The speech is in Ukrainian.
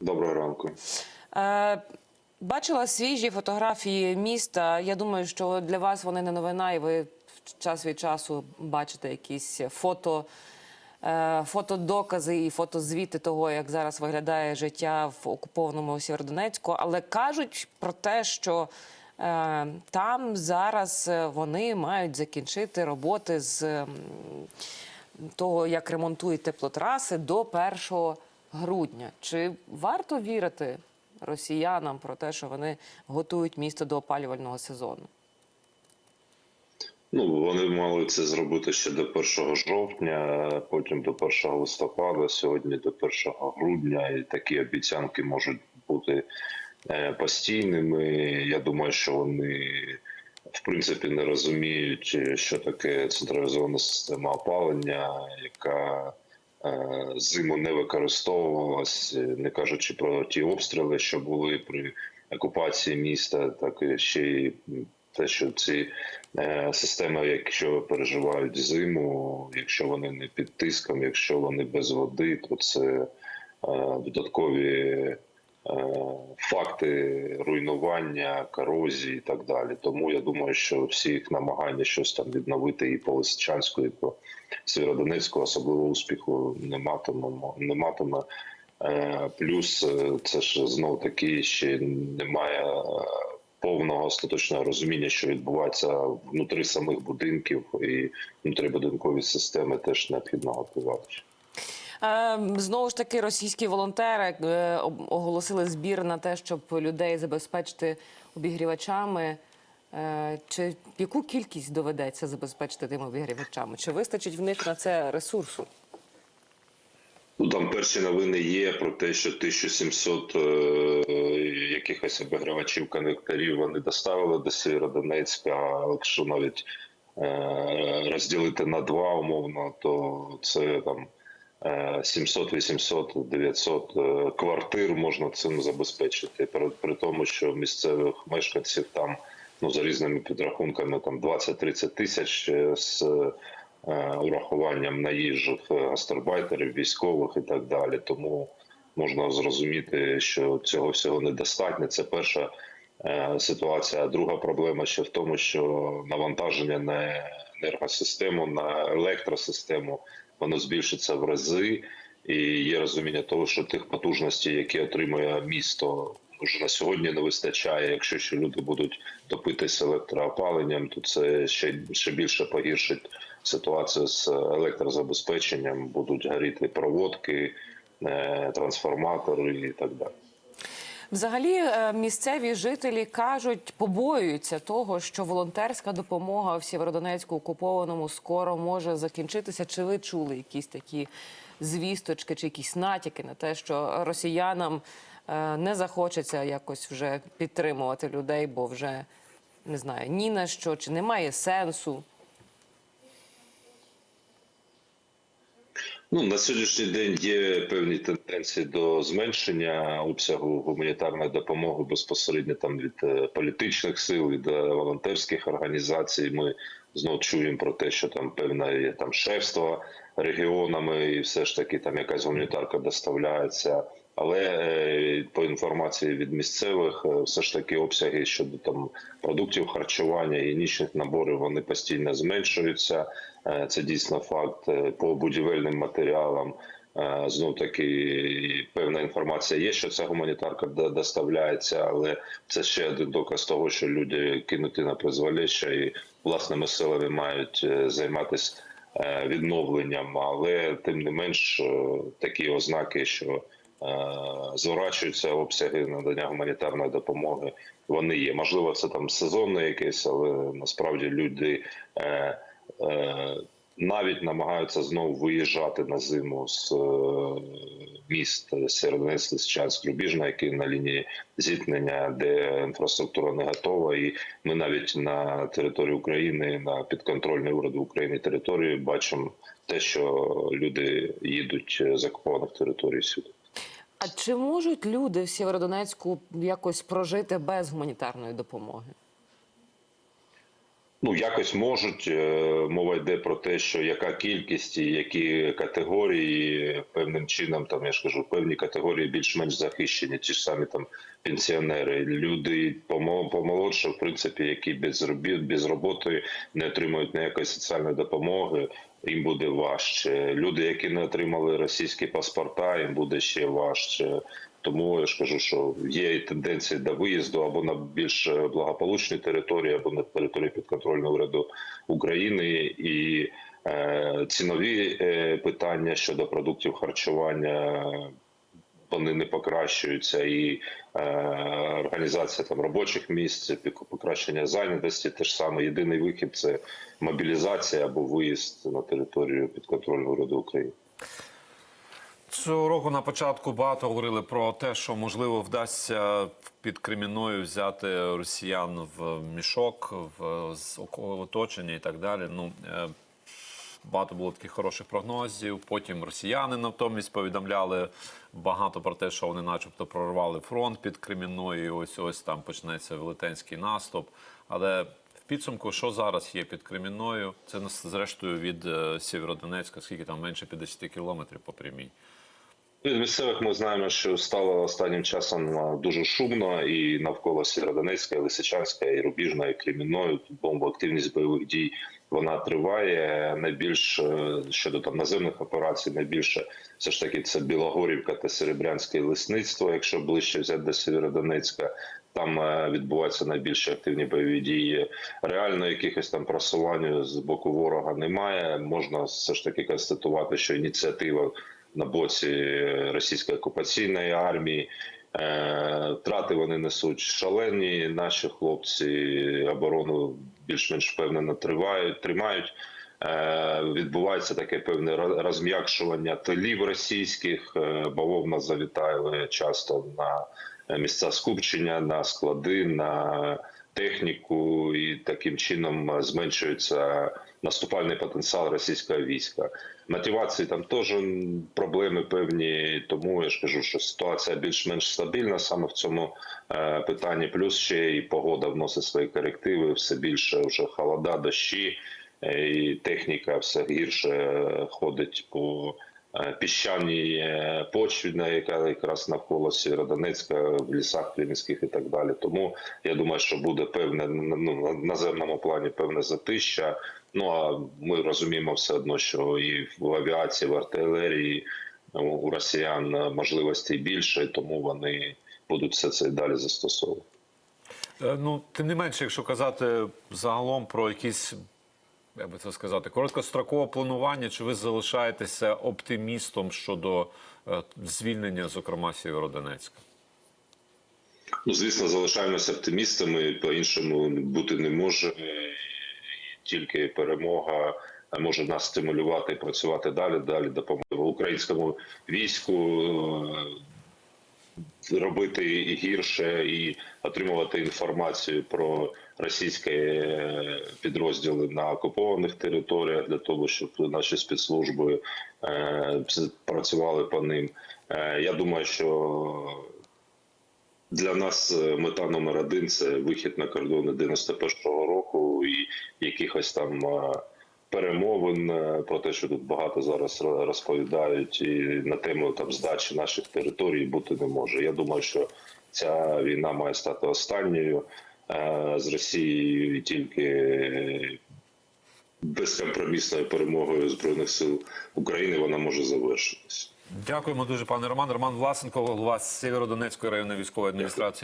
Доброго ранку. Е, бачила свіжі фотографії міста. Я думаю, що для вас вони не новина, і ви час від часу бачите якісь фото, е, фотодокази і фотозвіти того, як зараз виглядає життя в окупованому Сєвєродонецьку. Але кажуть про те, що е, там зараз е, вони мають закінчити роботи з м, того, як ремонтують теплотраси до 1 грудня. Чи варто вірити росіянам про те, що вони готують місто до опалювального сезону? Ну вони мали це зробити ще до 1 жовтня, потім до 1 листопада, сьогодні до 1 грудня. І такі обіцянки можуть бути е, постійними. Я думаю, що вони в принципі не розуміють, що таке централізована система опалення, яка е, зиму не використовувалась, не кажучи про ті обстріли, що були при окупації міста, так і ще й те, що ці е, системи, якщо переживають зиму, якщо вони не під тиском, якщо вони без води, то це е, додаткові е, факти руйнування, корозії і так далі. Тому я думаю, що всі їх намагання щось там відновити і по Лисичанську, і по Сєвєродонецьку особливо успіху не матимемо, не матиме. Е, Плюс е, це ж знов таки ще немає е, повного остаточного розуміння, що відбувається внутрі самих будинків і внутрібудинкові системи теж необхідно готувати. Е, Знову ж таки, російські волонтери е, оголосили збір на те, щоб людей забезпечити обігрівачами. Е, Чи яку кількість доведеться забезпечити тими обігрівачами? Чи вистачить в них на це ресурсу? Ну там перші новини є про те, що 1700 е, якихось обігрівачів конвекторів вони доставили до Сєвєродонецька. А якщо навіть е, розділити на два умовно, то це там 700, 800, 900 е, квартир можна цим забезпечити. При, при тому, що місцевих мешканців там ну за різними підрахунками там 20-30 тисяч е, з е, урахуванням наїжджих е, гастарбайтерів, військових і так далі. Тому можна зрозуміти, що цього всього недостатньо. Це перша е, ситуація. А друга проблема ще в тому, що навантаження на енергосистему, на електросистему воно збільшиться в рази. І є розуміння того, що тих потужностей, які отримує місто, вже на сьогодні не вистачає. Якщо ще люди будуть топитися електроопаленням, то це ще, ще більше погіршить ситуацію з електрозабезпеченням. Будуть горіти проводки, е, трансформатори і так далі. Взагалі, е, місцеві жителі кажуть, побоюються того, що волонтерська допомога в Сєвєродонецьку окупованому скоро може закінчитися. Чи ви чули якісь такі звісточки чи якісь натяки на те, що росіянам е, не захочеться якось вже підтримувати людей, бо вже не знаю ні на що, чи немає сенсу? Ну на сьогоднішній день є певні тенденції до зменшення обсягу гуманітарної допомоги безпосередньо там від е, політичних сил, від волонтерських організацій. Ми знову чуємо про те, що там певне є там шефство регіонами, і все ж таки там якась гуманітарка доставляється. Але е, по інформації від місцевих, е, все ж таки обсяги щодо там продуктів харчування і нічних наборів вони постійно зменшуються. Е, Це дійсно факт по будівельним матеріалам. Знов таки певна інформація є, що ця гуманітарка до- доставляється, але це ще один доказ того, що люди кинуті на призволяще і власними силами мають займатися відновленням. Але тим не менш такі ознаки, що зворачуються обсяги надання гуманітарної допомоги. Вони є. Можливо, це там сезонне якесь, але насправді люди е, е, навіть намагаються знову виїжджати на зиму з е, міст Сєвєродонецьк, Лисичанськ, Рубіжна, які на лінії зіткнення, де інфраструктура не готова, і ми навіть на території України, на підконтрольній уряду України території бачимо те, що люди їдуть з окупованих територій сюди. А чи можуть люди в Сєвєродонецьку якось прожити без гуманітарної допомоги? Ну, якось можуть. Е, Мова йде про те, що яка кількість і які категорії певним чином, там я ж кажу, певні категорії більш-менш захищені, ті ж самі там пенсіонери, люди помо- помолодше, в принципі, які без робіт, без роботи не отримують ніякої соціальної допомоги. Їм буде важче. Люди, які не отримали російські паспорта, їм буде ще важче. Тому я ж кажу, що є і тенденції до виїзду або на більш благополучні території, або на території підконтрольного уряду України, і е, цінові е, питання щодо продуктів харчування. Вони не покращуються, і е, організація там робочих місць, покращення зайнятості. Те ж саме єдиний вихід це мобілізація або виїзд на територію підконтрольного уряду України. Цього року на початку багато говорили про те, що можливо вдасться під Кремінною взяти росіян в мішок, в з оточення і так далі. Ну е, багато було таких хороших прогнозів. Потім росіяни натомість повідомляли багато про те, що вони, начебто, прорвали фронт під Кремінною. і Ось ось там почнеться велетенський наступ. Але в підсумку, що зараз є під Кремінною, це зрештою від е, Сєвєродонецька, скільки там менше 50 кілометрів по прямій. Від місцевих ми знаємо, що стало останнім часом дуже шумно і навколо Сєвєродонецька, Лисичанська, і Рубіжна, і Кремінною. Бо активність бойових дій вона триває. Найбільш е, щодо там наземних операцій, найбільше все ж таки це Білогорівка та Серебрянське лисництво, якщо ближче взяти до Сєвєродонецька. Там е, відбуваються найбільш активні бойові дії. Реально якихось там просувань з боку ворога немає. Можна все ж таки констатувати, що ініціатива на боці російської окупаційної армії. Трати Втрати вони несуть шалені. Наші хлопці оборону більш-менш впевнено тривають, тримають. Е, Відбувається таке певне розм'якшування тилів російських. Е, Бавовна завітає часто на місця скупчення, на склади, на техніку, і таким чином е, зменшується наступальний потенціал російського війська. Мотивації там теж проблеми певні, тому я ж кажу, що ситуація більш-менш стабільна саме в цьому е, питанні. Плюс ще і погода вносить свої корективи, все більше вже холода, дощі, е, і техніка все гірше е, ходить по е, піщаній е, почві, яка якраз навколо Сєвєродонецька, в лісах приміських і так далі. Тому я думаю, що буде певне ну, на наземному плані певне затища. Ну а ми розуміємо все одно, що і в авіації, в артилерії у росіян е, можливостей більше, тому вони будуть все це далі застосовувати. Е, Ну, тим не менше, якщо казати загалом про якісь, як би це сказати, короткострокове планування, чи ви залишаєтеся оптимістом щодо е, звільнення, зокрема, Сєвєродонецька? Ну, звісно, залишаємося оптимістами. По-іншому бути не може. Тільки перемога може нас стимулювати і працювати далі. Далі допомогти українському війську е, робити гірше і отримувати інформацію про російські е, підрозділи на окупованих територіях для того, щоб наші спецслужби е, працювали по ним. Е, Я думаю, що для нас мета номер один це вихід на кордони 91-го року і якихось там перемовин е, про те, що тут багато зараз розповідають, і на тему там здачі наших територій бути не може. Я думаю, що ця війна має стати останньою Е, з Росією і тільки безкомпромісною перемогою збройних сил України вона може завершитися. Дякуємо дуже, пане Роман. Роман Власенко, голова Сєвєродонецької районної військової адміністрації.